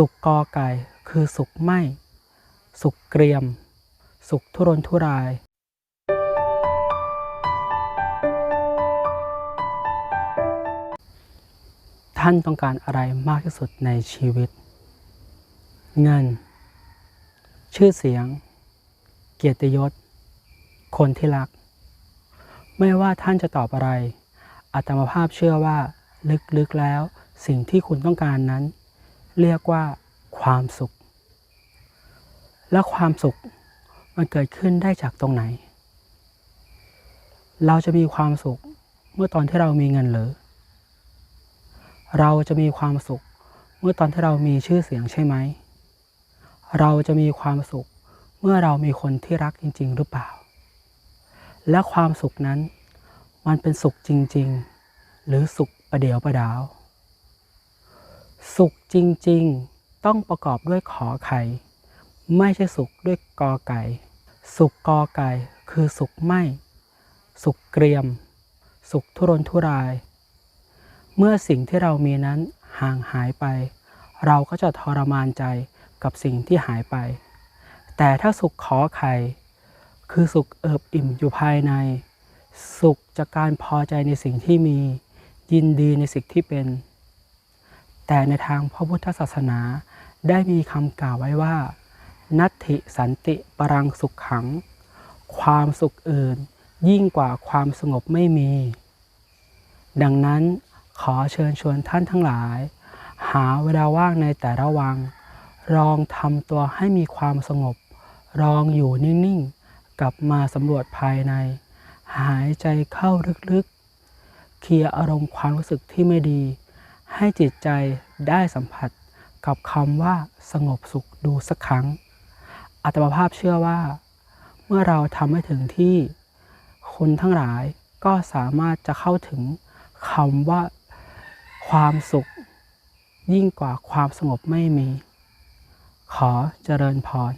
สุขกอไก่ คือสุขไหมสุขเกรียม สุขทุรนทุรายท่านต้องการอะไรมากที่สุดในชีวิต เงิน ชื่อเสียง เกียรติยศ คนที่รัก ไม่ว่าท่านจะตอบอะไรอาตมาภาพเชื่อว่า ลึกๆแล้ว สิ่งที่คุณต้องการนั้น เรียกว่าความสุข และความสุขมันเกิดขึ้นได้จากตรงไหน เราจะมีความสุขเมื่อตอนที่เรามีเงินหรือ เราจะมีความสุขเมื่อตอนที่เรามีชื่อเสียงใช่ไหม เราจะมีความสุขเมื่อเรามีคนที่รักจริง ๆ หรือเปล่า และความสุขนั้นมันเป็นสุขจริง ๆ หรือสุขประเดียวประดาว สุขจริงๆ ต้องประกอบด้วยขอไข่ ไม่ใช่สุขด้วยกอไก่ สุขกอไก่คือสุขไม่ สุขเกรียม สุขทุรนทุราย เมื่อสิ่งที่เรามีนั้นห่างหายไป เราก็จะทรมานใจกับสิ่งที่หายไป แต่ถ้าสุขขอไข่ คือสุขเอิบอิ่มอยู่ภายใน สุขจากการพอใจในสิ่งที่มี ยินดีในสิ่งที่เป็น แต่ในทางพระพุทธศาสนาได้มีคำกล่าวไว้ว่า นัตถิสันติปรังสุขขัง ความสุขอื่นยิ่งกว่าความสงบไม่มี ดังนั้นขอเชิญชวนท่านทั้งหลาย หาเวลาว่างในแต่ละวังลองทำตัวให้มีความสงบลองอยู่นิ่งๆ กลับมาสำรวจภายใน หายใจเข้าลึกๆ เคลียร์อารมณ์ความรู้สึกที่ไม่ดี ให้จิตใจได้สัมผัสกับคำว่าสงบสุขดูสักครั้ง อัตมาภาพเชื่อว่า เมื่อเราทำให้ถึงที่คนทั้งหลายก็สามารถจะเข้าถึงคำว่าความสุขยิ่งกว่าความสงบไม่มี ขอเจริญพร